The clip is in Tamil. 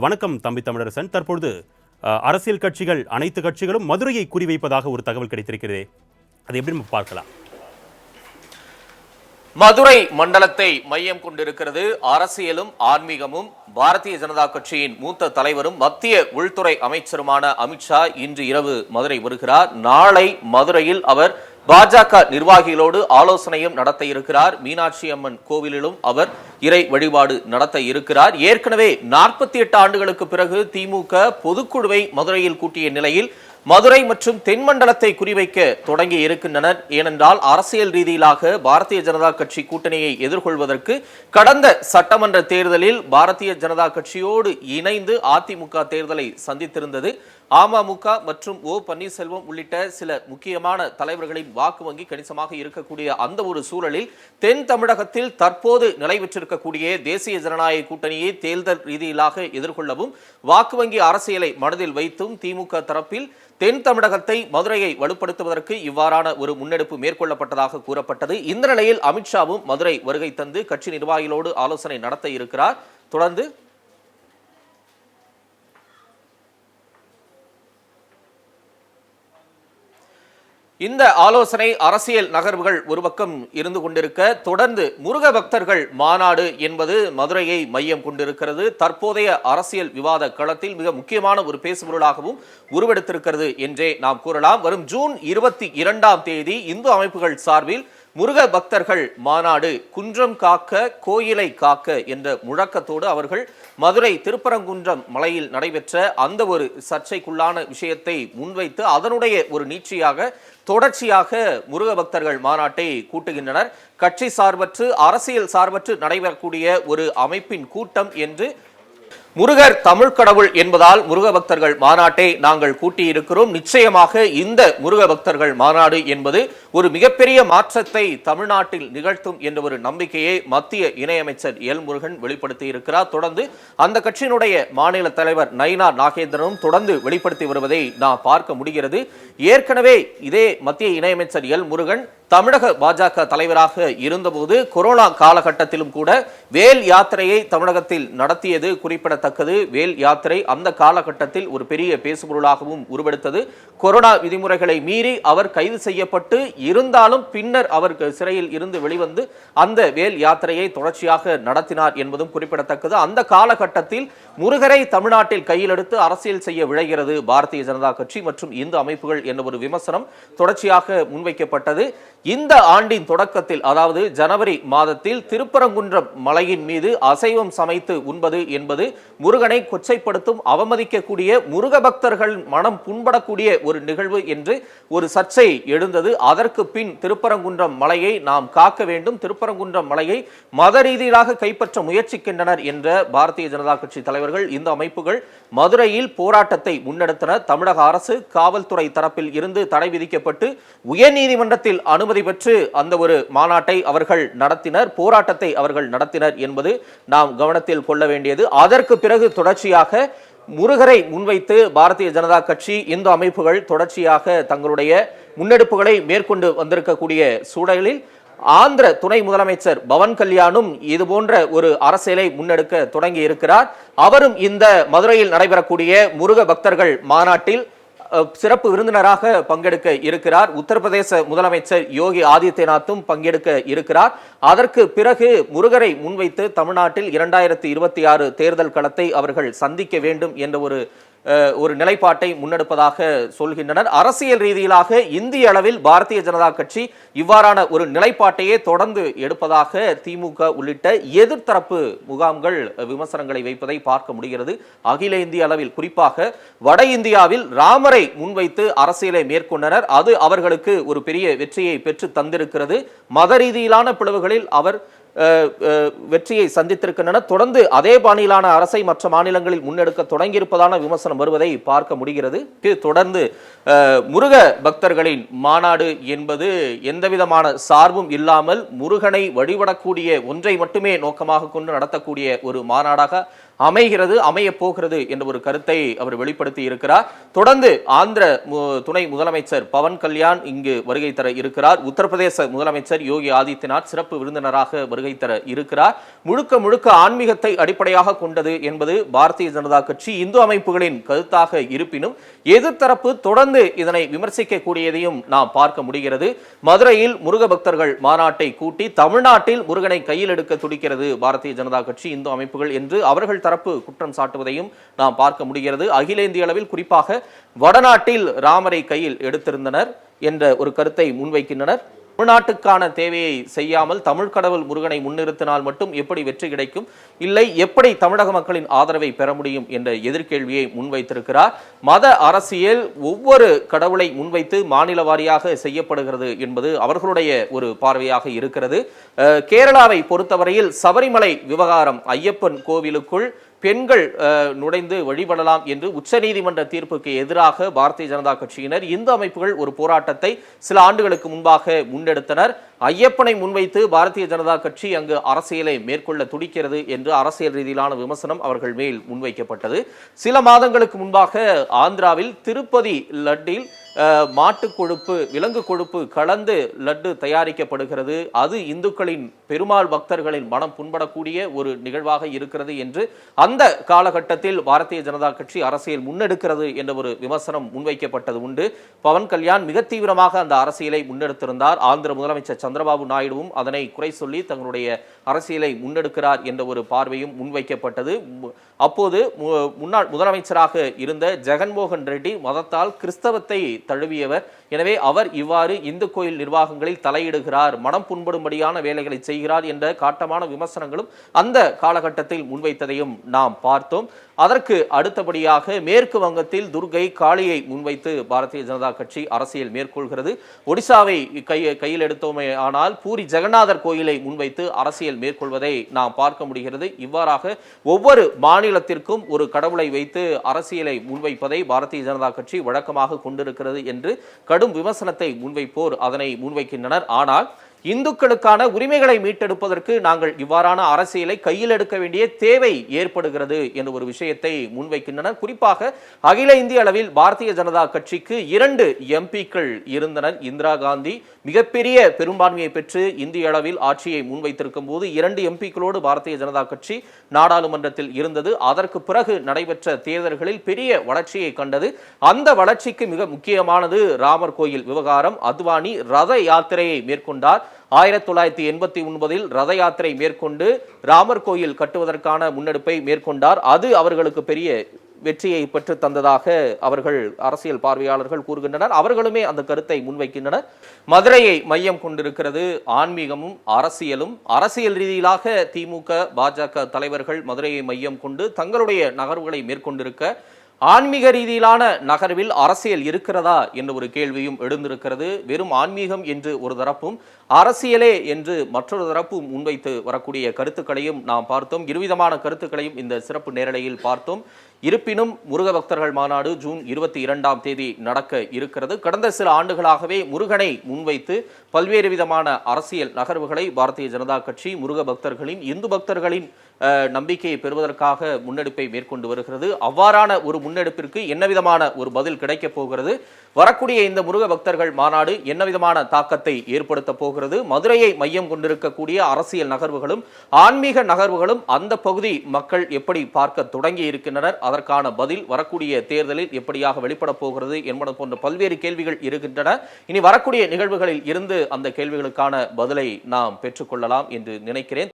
வணக்கம் தம்பி தமிழரசன். தற்பொழுது அரசியல் கட்சிகள் அனைத்து கட்சிகளும் மதுரையை குறிவைப்பதாக ஒரு தகவல் கிடைத்திருக்கிறதே. அது எப்படி நம்ம பார்க்கலாம்? மதுரை மண்டலத்தை மையம் கொண்டிருக்கிறது அரசியலும் ஆன்மீகமும் பாரதிய ஜனதா கட்சியின் மூத்த தலைவரும் மத்திய உள்துறை அமைச்சருமான அமித்ஷா இன்று இரவு மதுரை வருகிறார். நாளை மதுரையில் அவர் பாஜக நிர்வாகிகளோடு ஆலோசனையும் நடத்த இருக்கிறார். மீனாட்சி அம்மன் கோவிலிலும் அவர் இறை வழிபாடு நடத்த இருக்கிறார். ஏற்கனவே நாற்பத்தி எட்டு ஆண்டுகளுக்கு பிறகு திமுக பொதுக்குழுவை மதுரையில் கூட்டிய நிலையில் மதுரை மற்றும் தென்மண்டலத்தை குறிவைக்க தொடங்கி இருக்கின்றனர் ஏனென்றால் அரசியல் ரீதியிலாக பாரதிய ஜனதா கட்சி கூட்டணியை எதிர்கொள்வதற்கு கடந்த சட்டமன்ற தேர்தலில் பாரதிய ஜனதா கட்சியோடு இணைந்து அதிமுக தேர்தலை சந்தித்திருந்தது. அமமுக மற்றும் ஓ பன்னீர்செல்வம் உள்ளிட்ட சில முக்கியமான தலைவர்களின் வாக்கு வங்கி கணிசமாக இருக்கக்கூடிய அந்த ஒரு சூழலில் தென் தமிழகத்தில் தற்போது நிலை பெற்றிருக்கக்கூடிய தேசிய ஜனநாயக கூட்டணியை தேர்தல் ரீதியிலாக எதிர்கொள்ளவும் வாக்கு வங்கி அரசியலை மனதில் வைத்தும் திமுக தரப்பில் தென் தமிழகத்தை மதுரையை வலுப்படுத்துவதற்கு இவ்வாறான ஒரு முன்னெடுப்பு மேற்கொள்ளப்பட்டதாக கூறப்பட்டது. இந்த நிலையில் அமித்ஷாவும் மதுரை வருகை தந்து கட்சி நிர்வாகிகளோடு ஆலோசனை நடத்த இருக்கிறார். தொடர்ந்து இந்த ஆலோசனை அரசியல் நகர்வுகள் ஒரு பக்கம் இருந்து கொண்டிருக்க தொடர்ந்து முருக பக்தர்கள் மாநாடு என்பது மதுரையை மையம் கொண்டிருக்கிறது. தற்போதைய அரசியல் விவாத களத்தில் மிக முக்கியமான ஒரு பேசுபொருளாகவும் உருவெடுத்திருக்கிறது என்றே நாம் கூறலாம். வரும் ஜூன் இருபத்தி இரண்டாம் தேதி இந்து அமைப்புகள் சார்பில் முருக பக்தர்கள் மாநாடு குன்றம் காக்க கோயிலை காக்க என்ற முழக்கத்தோடு அவர்கள் மதுரை திருப்பரங்குன்றம் மலையில் நடைபெற்ற அந்த ஒரு சர்ச்சைக்குள்ளான விஷயத்தை முன்வைத்து அதனுடைய ஒரு நீட்சியாக தொடர்ச்சியாக முருக பக்தர்கள் மாநாட்டை கூட்டுகின்றனர். கட்சி சார்பற்று அரசியல் சார்பற்று நடைபெறக்கூடிய ஒரு அமைப்பின் கூட்டம் என்று முருகர் தமிழ் கடவுள் என்பதால் முருக பக்தர்கள் மாநாட்டை நாங்கள் கூட்டியிருக்கிறோம். நிச்சயமாக இந்த முருக பக்தர்கள் மாநாடு என்பது ஒரு மிகப்பெரிய மாற்றத்தை தமிழ்நாட்டில் நிகழ்த்தும் என்ற ஒரு நம்பிக்கையை மத்திய இணையமைச்சர் எல் முருகன் வெளிப்படுத்தி இருக்கிறார். தொடர்ந்து அந்த கட்சியினுடைய மாநில தலைவர் நயினா நாகேந்திரனும் தொடர்ந்து வெளிப்படுத்தி வருவதை நாம் பார்க்க முடிகிறது. ஏற்கனவே இதே மத்திய இணையமைச்சர் எல் முருகன் தமிழக பாஜக தலைவராக இருந்தபோது கொரோனா காலகட்டத்திலும் கூட வேல் யாத்திரையை தமிழகத்தில் நடத்தியது குறிப்பிடத்தக்கது. வேல் யாத்திரை அந்த காலகட்டத்தில் ஒரு பெரிய பேசுபொருளாகவும் உருவெடுத்தது. கொரோனா விதிமுறைகளை மீறி அவர் கைது செய்யப்பட்டு இருந்தாலும் பின்னர் அவர் சிறையில் இருந்து வெளிவந்து அந்த வேல் யாத்திரையை தொடர்ச்சியாக நடத்தினார் என்பதும் குறிப்பிடத்தக்கது. அந்த காலகட்டத்தில் முருகரை தமிழ்நாட்டில் கையில் எடுத்து அரசியல் செய்ய விழைகிறது பாரதிய ஜனதா கட்சி மற்றும் இந்து அமைப்புகள் என்ற ஒரு விமர்சனம் தொடர்ச்சியாக முன்வைக்கப்பட்டது. இந்த ஆண்டின் தொடக்கத்தில் அதாவது ஜனவரி மாதத்தில் திருப்பரங்குன்றம் மலையின் மீது அசைவம் சமைத்து உண்பது என்பது முருகனை கொச்சைப்படுத்தும் அவமதிக்கக்கூடிய முருக பக்தர்கள் மனம் புண்படக்கூடிய ஒரு நிகழ்வு என்று ஒரு சர்ச்சை எழுந்தது. அதற்கு பின் திருப்பரங்குன்றம் மலையை நாம் காக்க வேண்டும். திருப்பரங்குன்றம் மலையை மத ரீதியிலாக கைப்பற்ற முயற்சிக்கின்றனர் என்ற பாரதிய ஜனதா கட்சி தலைவர்கள் இந்த அமைப்புகள் மதுரையில் போராட்டத்தை முன்னெடுத்தனர். தமிழக அரசு காவல்துறை தரப்பில் இருந்து தடை விதிக்கப்பட்டு உயர்நீதிமன்றத்தில் அனுமதி அனுமதி பெற்று அந்த ஒரு மாநாட்டை அவர்கள் நடத்தினர் போராட்டத்தை அவர்கள் நடத்தினர் என்பது நாம் கவனத்தில் கொள்ள வேண்டியது. அதற்கு பிறகு தொடர்ச்சியாக முருகரை முன்வைத்து பாரதிய ஜனதா கட்சி இந்து அமைப்புகள் தொடர்ச்சியாக தங்களுடைய முன்னெடுப்புகளை மேற்கொண்டு வந்திருக்கக்கூடிய சூழலில் ஆந்திர துணை முதலமைச்சர் பவன் கல்யாணும் இது போன்ற ஒரு அரசியலை முன்னெடுக்க தொடங்கி இருக்கிறார் அவரும் இந்த மதுரையில் நடைபெறக்கூடிய முருக பக்தர்கள் மாநாட்டில் சிறப்பு விருந்தினராக பங்கெடுக்க இருக்கிறார். உத்தரப்பிரதேச முதலமைச்சர் யோகி ஆதித்யநாத்தும் பங்கெடுக்க இருக்கிறார். அதற்கு பிறகு முருகரை முன்வைத்து தமிழ்நாட்டில் இரண்டாயிரத்தி இருபத்தி ஆறு தேர்தல் களத்தை அவர்கள் சந்திக்க வேண்டும் என்ற ஒரு ஒரு நிலைப்பாட்டை முன்னெடுப்பதாக சொல்கின்றனர். அரசியல் ரீதியிலாக இந்திய அளவில் பாரதிய ஜனதா கட்சி இவ்வாறான ஒரு நிலைப்பாட்டையே தொடர்ந்து எடுப்பதாக திமுக உள்ளிட்ட எதிர்த்தரப்பு முகாம்கள் விமர்சனங்களை வைப்பதை பார்க்க முடிகிறது. அகில இந்திய அளவில் குறிப்பாக வட இந்தியாவில் ராமரை முன்வைத்து அரசியலை மேற்கொண்டனர். அது அவர்களுக்கு ஒரு பெரிய வெற்றியை பெற்று தந்திருக்கிறது. மத ரீதியிலான பிளவுகளில் அவர் வெற்றியை சந்தித்திருக்கின்றன. தொடர்ந்து அதே பாணியிலான அரசை மற்ற மாநிலங்களில் முன்னெடுக்க தொடங்கியிருப்பதான விமர்சனம் வருவதை பார்க்க முடிகிறது. இது தொடர்ந்து முருக பக்தர்களின் மாநாடு என்பது எந்தவிதமான சார்பும் இல்லாமல் முருகனை வழிபடக்கூடிய ஒன்றை மட்டுமே நோக்கமாக கொண்டு நடத்தக்கூடிய ஒரு மாநாடாக அமைகிறது அமைய போகிறது என்ற ஒரு கருத்தை அவர் வெளிப்படுத்தி இருக்கிறார். தொடர்ந்து ஆந்திர துணை முதலமைச்சர் பவன் கல்யாண் இங்கு வருகை தர இருக்கிறார். உத்தரப்பிரதேச முதலமைச்சர் யோகி ஆதித்யநாத் சிறப்பு விருந்தினராக வருகை தர இருக்கிறார். முழுக்க முழுக்க ஆன்மீகத்தை அடிப்படையாக கொண்டது என்பது பாரதிய ஜனதா கட்சி இந்து அமைப்புகளின் கருத்தாக இருப்பினும் எதிர்த்தரப்பு தொடர்ந்து இதனை விமர்சிக்கக்கூடியதையும் நாம் பார்க்க முடிகிறது. மதுரையில் முருக பக்தர்கள் மாநாட்டை கூட்டி தமிழ்நாட்டில் முருகனை கையில் எடுக்க துடிக்கிறது பாரதிய ஜனதா கட்சி இந்து அமைப்புகள் என்று அவர்கள் தரப்பு குற்றம் சாட்டுவதையும் நாம் பார்க்க முடிகிறது. அகில இந்திய அளவில் குறிப்பாக வடநாட்டில் ராமரை கையில் எடுத்திருந்தனர் என்ற ஒரு கருத்தை முன்வைக்கின்றனர். தமிழ்நாட்டுக்கான தேவையை செய்யாமல் தமிழ் கடவுள் முருகனை முன்னிறுத்தினால் மட்டும் எப்படி வெற்றி கிடைக்கும்? இல்லை எப்படி தமிழக மக்களின் ஆதரவை பெற முடியும் என்ற எதிர்கேள்வியை முன்வைத்திருக்கிறார். மத அரசியல் ஒவ்வொரு கடவுளை முன்வைத்து மாநில வாரியாக செய்யப்படுகிறது என்பது அவர்களுடைய ஒரு பார்வையாக இருக்கிறது. கேரளாவை பொறுத்தவரையில் சபரிமலை விவகாரம் ஐயப்பன் கோவிலுக்குள் பெண்கள் நுழைந்து வழிபடலாம் என்று உச்சநீதிமன்ற தீர்ப்புக்கு எதிராக பாரதிய ஜனதா கட்சியினர் இந்து அமைப்புகள் ஒரு போராட்டத்தை சில ஆண்டுகளுக்கு முன்பாக முன்னெடுத்தனர். ஐயப்பனை முன்வைத்து பாரதிய ஜனதா கட்சி அங்கு அரசியலை மேற்கொள்ள துடிக்கிறது என்று அரசியல் ரீதியிலான விமர்சனம் அவர்கள் மேல் முன்வைக்கப்பட்டது. சில மாதங்களுக்கு முன்பாக ஆந்திராவில் திருப்பதி லட்டில் மாட்டு கொழுப்பு விலங்கு கொழுப்பு கலந்து லட்டு தயாரிக்கப்படுகிறது. அது இந்துக்களின் பெருமாள் பக்தர்களின் மனம் புண்படக்கூடிய ஒரு நிகழ்வாக இருக்கிறது என்று அந்த காலகட்டத்தில் பாரதிய ஜனதா கட்சி அரசியல் முன்னெடுக்கிறது என்ற ஒரு விமர்சனம் முன்வைக்கப்பட்டது உண்டு. பவன் கல்யாண் மிக தீவிரமாக அந்த அரசியலை முன்னெடுத்திருந்தார். ஆந்திர முதலமைச்சர் சந்திரபாபு நாயுடுவும் அதனை குறை சொல்லி தங்களுடைய அரசியலை முன்னெடுக்கிறார் என்ற ஒரு பார்வையும் முன்வைக்கப்பட்டது. அப்போது மு- முன்னாள் முதலமைச்சராக இருந்த ஜெகன்மோகன் ரெட்டி மதத்தால் கிறிஸ்தவத்தை தழுவியவர். எனவே அவர் இவ்வாறு இந்து கோயில் நிர்வாகங்களில் தலையிடுகிறார் மனம் புண்படும்படியான வேலைகளை செய்கிறார் என்ற காட்டமான விமர்சனங்களும் அந்த காலகட்டத்தில் முன்வைத்ததையும் நாம் பார்த்தோம். அதற்கு அடுத்தபடியாக மேற்கு வங்கத்தில் துர்கை காளியை முன்வைத்து பாரதிய ஜனதா கட்சி அரசியல் மேற்கொள்கிறது. ஒடிசாவை கை கையில் எடுத்தோமே ஆனால் பூரி ஜெகநாதர் கோயிலை முன்வைத்து அரசியல் மேற்கொள்வதை நாம் பார்க்க முடிகிறது. இவ்வாறாக ஒவ்வொரு மாநிலத்திற்கும் ஒரு கடவுளை வைத்து அரசியலை முன்வைப்பதை பாரதிய ஜனதா கட்சி வழக்கமாக கொண்டிருக்கிறது என்று கடும் விமர்சனத்தை முன்வைப்போர் அதனை முன்வைக்கின்றனர். ஆனால் இந்துக்களுக்கான உரிமைகளை மீட்டெடுப்பதற்கு நாங்கள் இவ்வாறான அரசியலை கையில் எடுக்க வேண்டிய தேவை ஏற்படுகிறது என்ற ஒரு விஷயத்தை முன்வைக்கின்றனர். குறிப்பாக அகில இந்திய அளவில் பாரதிய ஜனதா கட்சிக்கு இரண்டு எம்பிக்கள் இருந்தனர். இந்திரா காந்தி மிகப்பெரிய பெரும்பான்மையை பெற்று இந்திய அளவில் ஆட்சியை முன்வைத்திருக்கும் போது இரண்டு எம்பிக்களோடு பாரதிய ஜனதா கட்சி நாடாளுமன்றத்தில் இருந்தது. அதற்கு பிறகு நடைபெற்ற தேர்தல்களில் பெரிய வளர்ச்சியை கண்டது. அந்த வளர்ச்சிக்கு மிக முக்கியமானது ராமர் கோயில் விவகாரம். அத்வானி ரத யாத்திரையை மேற்கொண்டார். ஆயிரத்தி தொள்ளாயிரத்தி எண்பத்தி ஒன்பதில் ரத யாத்திரை மேற்கொண்டு ராமர் கோயில் கட்டுவதற்கான முன்னெடுப்பை மேற்கொண்டார். அது அவர்களுக்கு பெரிய வெற்றியை பெற்று தந்ததாக அவர்கள் அரசியல் பார்வையாளர்கள் கூறுகின்றனர். அவர்களுமே அந்த கருத்தை முன்வைக்கின்றனர். மதுரையை மையம் கொண்டிருக்கிறது ஆன்மீகமும் அரசியலும். அரசியல் ரீதியிலாக திமுக பாஜக தலைவர்கள் மதுரையை மையம் கொண்டு தங்களுடைய நகர்வுகளை மேற்கொண்டிருக்க ஆன்மீக ரீதியிலான நகர்வில் அரசியல் இருக்கிறதா என்ற ஒரு கேள்வியும் எழுந்திருக்கிறது. வெறும் ஆன்மீகம் என்று ஒரு தரப்பும் அரசியலே என்று மற்றொரு தரப்பும் முன்வைத்து வரக்கூடிய கருத்துக்களையும் நாம் பார்த்தோம். இருவிதமான கருத்துக்களையும் இந்த சிறப்பு நேரலையில் பார்த்தோம். இருப்பினும் முருக பக்தர்கள் மாநாடு ஜூன் இருபத்தி இரண்டாம் தேதி நடக்க இருக்கிறது. கடந்த சில ஆண்டுகளாகவே முருகனை முன்வைத்து பல்வேறு விதமான அரசியல் நகர்வுகளை பாரதிய ஜனதா கட்சி முருக பக்தர்களின் இந்து பக்தர்களின் நம்பிக்கையை பெறுவதற்காக முன்னெடுப்பை மேற்கொண்டு வருகிறது. அவ்வாறான ஒரு முன்னெடுப்பிற்கு என்ன விதமான ஒரு பதில் கிடைக்கப் போகிறது? வரக்கூடிய இந்த முருக பக்தர்கள் மாநாடு என்ன விதமான தாக்கத்தை ஏற்படுத்த போகிறது? மதுரையை மையம் கொண்டிருக்கக்கூடிய அரசியல் நகர்வுகளும் ஆன்மீக நகர்வுகளும் அந்த பகுதி மக்கள் எப்படி பார்க்க தொடங்கி இருக்கின்றனர்? அதற்கான பதில் வரக்கூடிய தேர்தலில் எப்படியாக வெளிப்பட போகிறது என்பது போன்ற பல்வேறு கேள்விகள் இருக்கின்றன. இனி வரக்கூடிய நிகழ்வுகளில் இருந்து அந்த கேள்விகளுக்கான பதிலை நாம் பெற்றுக்கொள்ளலாம் என்று நினைக்கிறேன்.